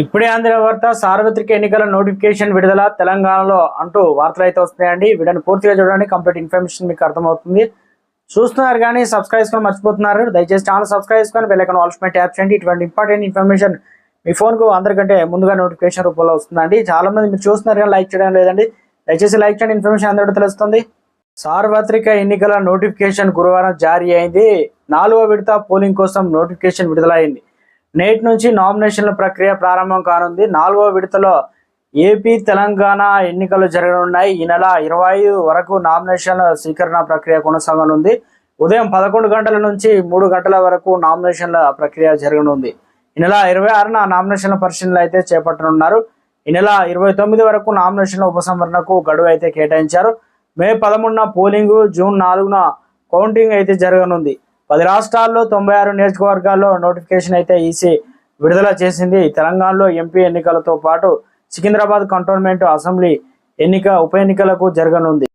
ఇప్పుడే అందిన వార్త సార్వత్రిక ఎన్నికల నోటిఫికేషన్ విడుదల తెలంగాణలో అంటూ వార్తలు అయితే వస్తున్నాయండి. వీడియోని పూర్తిగా చూడండి. కంప్లీట్ ఇన్ఫర్మేషన్ మీకు అర్థమవుతుంది. చూస్తున్నారు కానీ సబ్స్క్రైబ్ చేసుకొని మర్చిపోతున్నారు. దయచేసి ఛానల్ సబ్స్క్రైబ్ చేసుకొని బెల్లైకన్ ఆల్స్మెంట్ ట్యాప్ చేయండి. ఇటువంటి ఇంపార్టెంట్ ఇన్ఫర్మేషన్ మీ ఫోన్కు అందరికంటే ముందుగా నోటిఫికేషన్ రూపంలో వస్తుందండి. చాలా మంది మీరు చూస్తున్నారు కానీ లైక్ చేయడం లేదండి. దయచేసి లైక్ చేయండి. ఇన్ఫర్మేషన్ అందరికీ తెలుస్తుంది. సార్వత్రిక ఎన్నికల నోటిఫికేషన్ గురువారం జారీ అయింది. నాలుగో విడత పోలింగ్ కోసం నోటిఫికేషన్ విడుదలైంది. నేటి నుంచి నామినేషన్ల ప్రక్రియ ప్రారంభం కానుంది. నాలుగో విడతలో ఏపీ తెలంగాణ ఎన్నికలు జరగనున్నాయి. ఈ నెల ఇరవై ఐదు వరకు నామినేషన్ల స్వీకరణ ప్రక్రియ కొనసాగనుంది. ఉదయం పదకొండు గంటల నుంచి మూడు గంటల వరకు నామినేషన్ల ప్రక్రియ జరగనుంది. ఈ నెల ఇరవై ఆరున నామినేషన్ల పరిశీలనలు అయితే చేపట్టనున్నారు. ఈ నెల ఇరవై తొమ్మిది వరకు నామినేషన్ల ఉపసంహరణకు గడువు అయితే కేటాయించారు. మే పదమూడున పోలింగ్ జూన్ నాలుగున కౌంటింగ్ అయితే జరగనుంది. పది రాష్ట్రాల్లో తొంభై ఆరు నియోజకవర్గాల్లో నోటిఫికేషన్ అయితే ఈసీ విడుదల చేసింది. తెలంగాణలో ఎంపీ ఎన్నికలతో పాటు సికింద్రాబాద్ కంటోన్మెంట్ అసెంబ్లీ ఎన్నిక ఉప ఎన్నికలకు జరగనుంది.